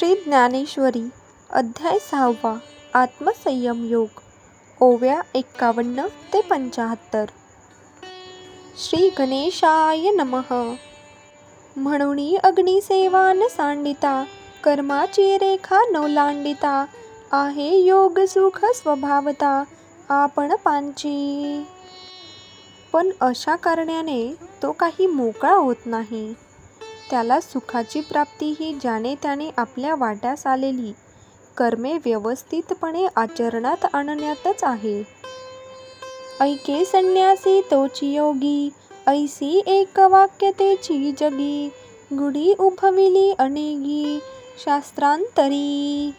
श्री ज्ञानेश्वरी अध्याय सहावा आत्मसंयम योग ओव्या एक्कावन्न ते पंचाहत्तर. श्री गणेशाय नमः. म्हणून अग्निसेवान सांडिता कर्माची रेखा नवलांडिता आहे योग सुख स्वभावता आपण पांची. पण अशा करण्याने तो काही मोकळा होत नाही. त्याला सुखाची प्राप्ती ही ज्याने त्याने आपल्या वाट्यास आलेली. कर्मे व्यवस्थितपणे आचरणात आणण्यातच आहे. ऐके संन्यासी तोची योगी ऐसी एक वाक्यतेची जगी. गुढी उभविली अनेगी शास्त्रांतरी.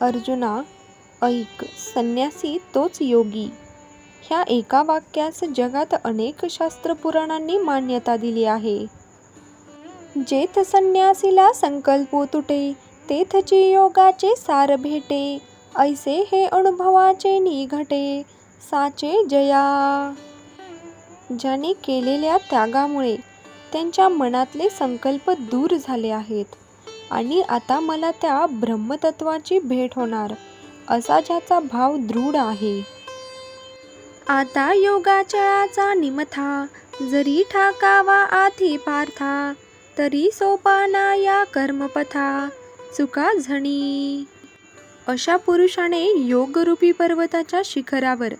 अर्जुना ऐक संन्यासी तोच योगी. ह्या एका वाक्यास जगात अनेक शास्त्रपुराणांनी मान्यता दिली आहे. जेथ संन्यासीला संकल्प तुटे तेथची योगाचे सार भेटे ऐसे हे अनुभवाचे निघटे साचे जया. ज्याने केलेल्या त्यागामुळे त्यांच्या मनातले संकल्प दूर झाले आहेत आणि आता मला त्या ब्रह्मतत्वाची भेट होणार असा ज्याचा भाव दृढ आहे. आता योगाचळाचा निमथा जरी ठाकावा आधी पार्था तरी सोपाना या कर्मपथा. चुका झणी. अशा पुरुषाने योगरूपी पर्वताच्या शिखरावर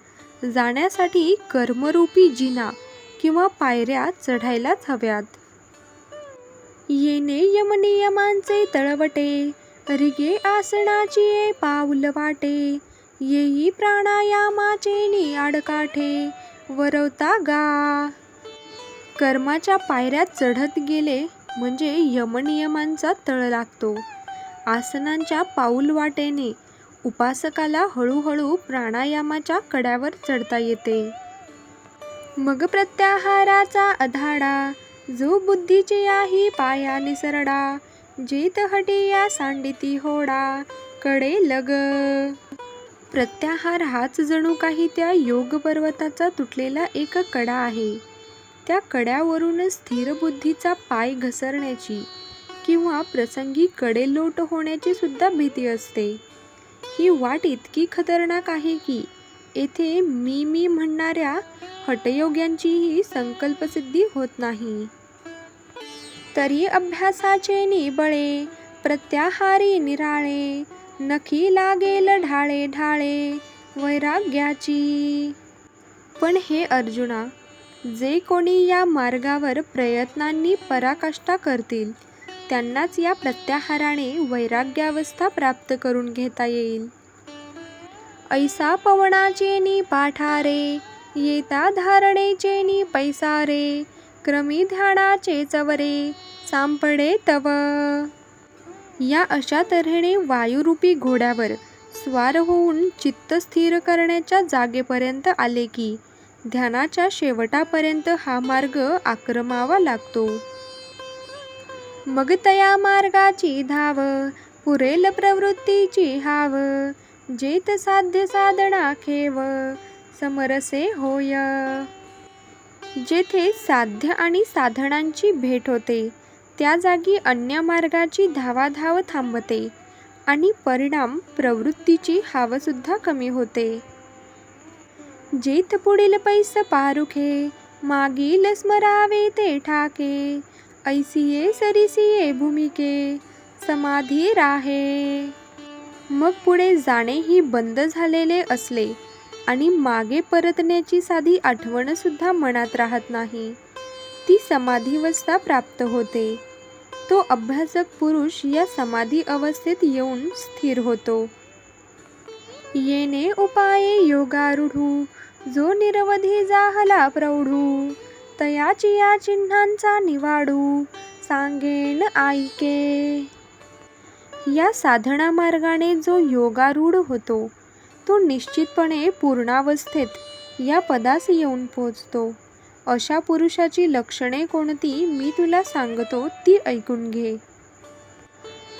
जाण्यासाठी कर्मरूपी जिना किंवा पायऱ्या चढायलाच हव्यात. येणे यमनियमांचे तळवटे रिगे आसनाची पाऊल वाटे येई प्राणायामाचे नी आडकाठे वरवता गा. कर्माच्या पायऱ्या चढत गेले म्हणजे यमनियमांचा तळ लागतो. आसनांच्या पाऊल वाटेने उपासकाला हळूहळू प्राणायामाच्या कड्यावर चढता येते. मग प्रत्याहाराचा अधाडा जो बुद्धीची याही पाया निसरडा जीत हटी या सांडिती होडा कडे लग. प्रत्याहार हाच जणू काही त्या योग पर्वताचा तुटलेला एक कडा आहे. त्या कड्यावरून स्थिरबुद्धीचा पाय घसरण्याची किंवा प्रसंगी कडेलोट होण्याची सुद्धा भीती असते. ही वाट इतकी खतरनाक आहे की येथे मी मी म्हणणाऱ्या हटयोग्यांचीही संकल्पसिद्धी होत नाही. तरी अभ्यासाचे निबळे प्रत्याहारी निराळे नखी लागेल ढाळे ढाळे वैराग्याची. पण हे अर्जुना जे कोणी या मार्गावर प्रयत्नांनी पराकाष्ठा करतील त्यांनाच या प्रत्याहाराने वैराग्यावस्था प्राप्त करून घेता येईल. ऐसा पवनाचे नि पाठारे येता धारणेचे नि पैसारे क्रमी ध्यानाचे चवरे सांपडे तव. या अशा तऱ्हेने वायुरूपी घोड्यावर स्वार होऊन चित्त स्थिर करण्याच्या जागेपर्यंत आले की ध्यानाच्या शेवटापर्यंत हा मार्ग आक्रमावा लागतो. मग तया मार्गाची धाव पुरेल प्रवृत्तीची हाव जेत साध्य साधना खेव समरसे होय. जेथे साध्य आणि साधनांची भेट होते त्या जागी अन्य मार्गाची धावाधाव थांबते आणि परिणाम प्रवृत्तीची हावसुद्धा कमी होते. जेथ पुढील पैस पारुखे. मागील स्मरावे ते ठाके. ऐसिये सरिसिये भूमिके. समाधी राहे. मग पुढे जाणेही बंद झालेले असले आणि मागे परतण्याची साधी आठवणसुद्धा मनात राहत नाही. ती समाधीवस्था प्राप्त होते. तो अभ्यासक पुरुष या समाधी अवस्थेत येऊन स्थिर होतो. येणे उपाये योगारूढू जो निरवधी जाहला प्रौढू तयाची या चिन्हांचा निवाडू सांगेन ऐके या साधना मार्गाने जो योगारूढ होतो तो निश्चितपणे पूर्णावस्थेत या पदास येऊन पोचतो. अशा पुरुषाची लक्षणे कोणती मी तुला सांगतो ती ऐकून घे.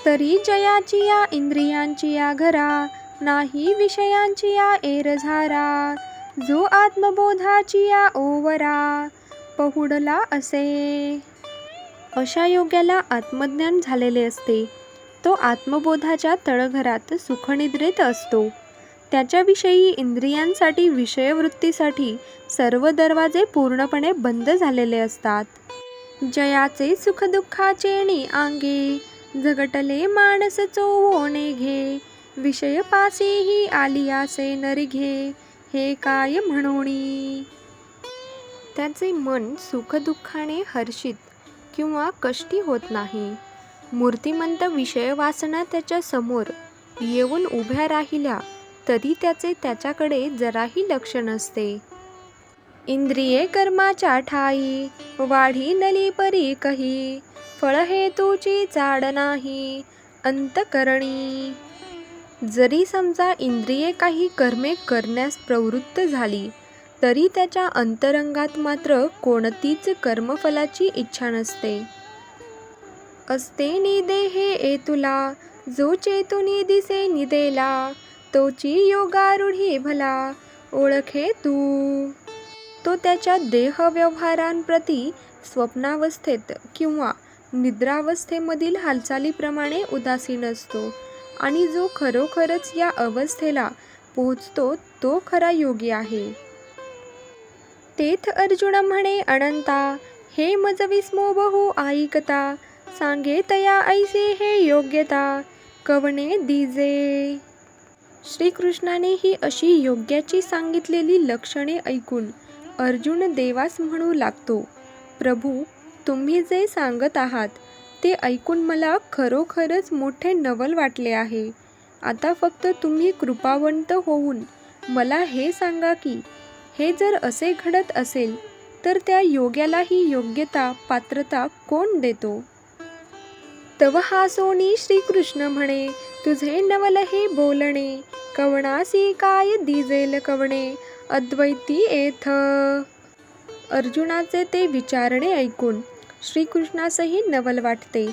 तरी जयाची या इंद्रियांची या घरा नाही विषयांची या एरझारा जो आत्मबोधाची या ओवरा पहुडला असे. अशा योग्याला आत्मज्ञान झालेले असते. तो आत्मबोधाच्या तळघरात सुखनिद्रेत असतो. त्याच्याविषयी इंद्रियांसाठी विषयवृत्तीसाठी सर्व दरवाजे पूर्णपणे बंद झालेले असतात. जयाचे सुखदुःखाचे आंगे झगटले माणस चोवोने घे विषय पासेही आलियासे नरिघे. हे काय म्हणोणी? त्याचे मन सुखदुःखाने हर्षित किंवा कष्टी होत नाही. मूर्तिमंत विषयवासना त्याच्यासमोर येऊन उभ्या राहिल्या तरी त्याचे त्याच्याकडे जराही लक्ष नसते. इंद्रिये कर्माच्या ठाई वाढी नली परी कही फळ हेतूची चाड नाही अंतकरणी. जरी समजा इंद्रिये काही कर्मे करण्यास प्रवृत्त झाली तरी त्याच्या अंतरंगात मात्र कोणतीच कर्मफलाची इच्छा नसते. असते निदेहे ए तुला जो चेतुनी दिसे निदेला तोची योगारूढी भला ओळखे तू. तो त्याच्या देह व्यवहारांप्रती स्वप्नावस्थेत किंवा निद्रावस्थेमधील हालचालीप्रमाणे उदासीन असतो. आणि जो खरोखरच या अवस्थेला पोहोचतो तो खरा योगी आहे. तेथ अर्जुन म्हणे अनंता हे मजविस्मो बहु ऐकता सांगे तया ऐसे हे योग्यता कवणे दिजे? श्रीकृष्णाने ही अशी योग्याची सांगितलेली लक्षणे ऐकून अर्जुन देवास म्हणू लागतो प्रभू तुम्ही जे सांगत आहात ते ऐकून मला खरोखरच मोठे नवल वाटले आहे. आता फक्त तुम्ही कृपावंत होऊन मला हे सांगा की हे जर असे घडत असेल तर त्या योग्याला ही योग्यता पात्रता कोण देतो? तव हासोनी श्रीकृष्ण म्हणे तुझे नवल हे बोलणे कवणासी काय दिजेल कवणे अद्वैती येथ अर्जुनाचे ते विचारणे ऐकून श्रीकृष्णासही नवल वाटते.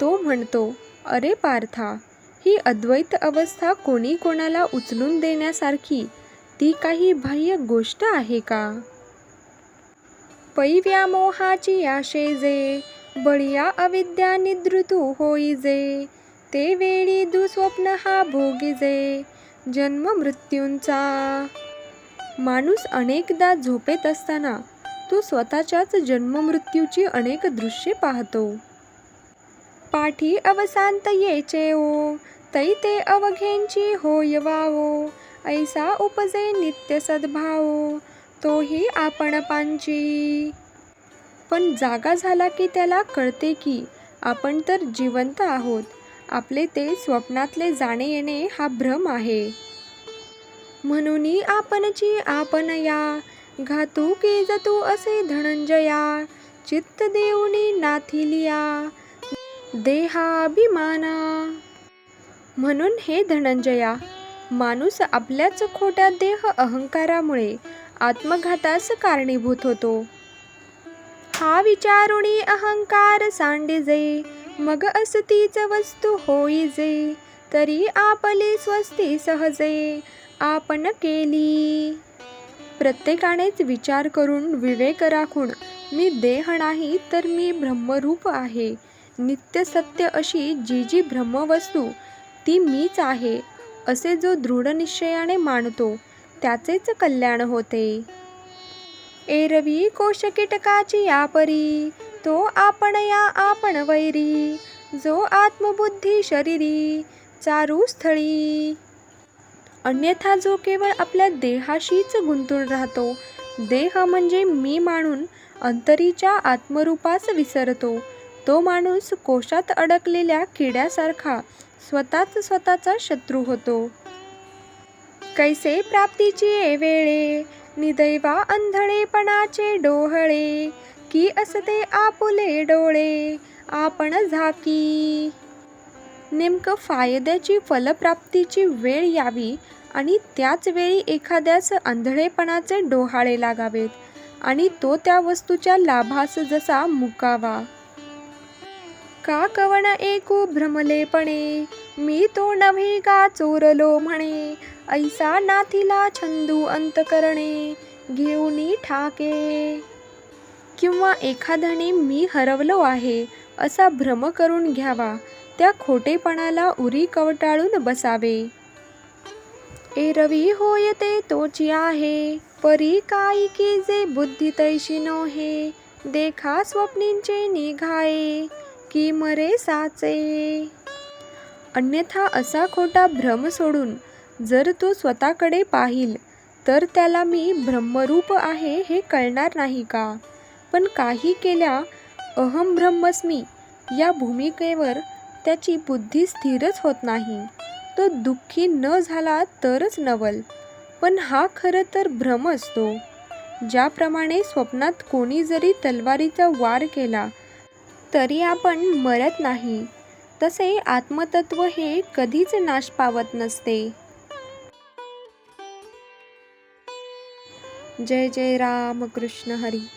तो म्हणतो अरे पार्था ही अद्वैत अवस्था कोणी कोणाला उचलून देण्यासारखी ती काही बाह्य गोष्ट आहे का? पैव्यामोहाची आशे जे बळिया अविद्या निद्रुतू होईजे ते वेळी दुस्वप्न हा भोगीजे जन्म मृत्यूंचा. माणूस अनेकदा झोपेत असताना तो स्वतःच्याच जन्ममृत्यूची अनेक दृश्ये पाहतो. पाठी अवसांत येचे ओ तै ते अवघेंची होय वावो ऐसा उपजे नित्य सद्भावो तोही आपण पांची. पण जागा झाला की त्याला कळते की आपण तर जिवंत आहोत आपले ते स्वप्नातले जाणे येणे हा भ्रम आहे. म्हणून आपणची आपण या घातू केजतो जतू असे धनंजया चित्त देऊनी नाथिलिया देहाभिमाना. म्हणून हे धनंजया माणूस आपल्याच खोट्या देह अहंकारामुळे आत्मघातास कारणीभूत होतो. हा विचारुणी अहंकार सांडिजे मग असतीच वस्तू होईजे तरी आपली स्वस्ती सहजे आपण केली. प्रत्येकानेच विचार करून विवेक राखून मी देह नाही तर मी ब्रह्मरूप आहे. नित्य सत्य अशी जी जी ब्रह्मवस्तू ती मीच आहे असे जो दृढ निश्चयाने मानतो त्याचेच कल्याण होते. एरवी कोश कीटकाची यापरी तो आपण या आपण वैरी जो आत्मबुद्धी शरीरी चारू स्थळी अन्यथा जो केवळ आपल्या देहाशीच गुंतून राहतो. देह म्हणजे मी मानून अंतरीच्या आत्मरूपास विसरतो. तो माणूस कोशात अडकलेल्या किड्यासारखा स्वतःच स्वतःचा शत्रू होतो. कैसे प्राप्तीची ये वेळे निदैवा अंधळेपणाचे डोहळे की असते आपुले डोळे आपण झाकी. नेमकं फायद्याची फलप्राप्तीची वेळ यावी आणि त्याच वेळी एखाद्यास आंधळेपणाचे डोहाळे लागावेत आणि तो त्या वस्तूच्या लाभास जसा मुकावा. का कवण एकू भ्रमलेपणे? मी तो नव्हे का चोरलो म्हणे? ऐसा नाथीला छंदू अंत करणे घेऊनी ठाके. किंवा एखाद्याने मी हरवलो आहे असा भ्रम करून घ्यावा त्या खोटेपणाला उरी कवटाळून बसावे. ए रवी होय ते तोची आहे. परी काई की जे बुद्धी तैशी नोहे. देखा स्वप्नींचे निघाये की मरे साचे. अन्यथा असा खोटा भ्रम सोडून जर तो स्वतःकडे पाहिल तर त्याला मी ब्रह्मरूप आहे हे कळणार नाही का? पण काही केल्या अहम ब्रह्मस्मी या भूमिकेवर त्याची बुद्धी स्थिरच होत नाही. तो दुःखी न झाला तरच नवल. पण हा खरं तर भ्रम असतो. ज्याप्रमाणे स्वप्नात कोणी जरी तलवारीचा वार केला तरी आपण मरत नाही. तसे आत्मतत्व हे कधीच नाश पावत नसते. जय जय राम कृष्ण हरी.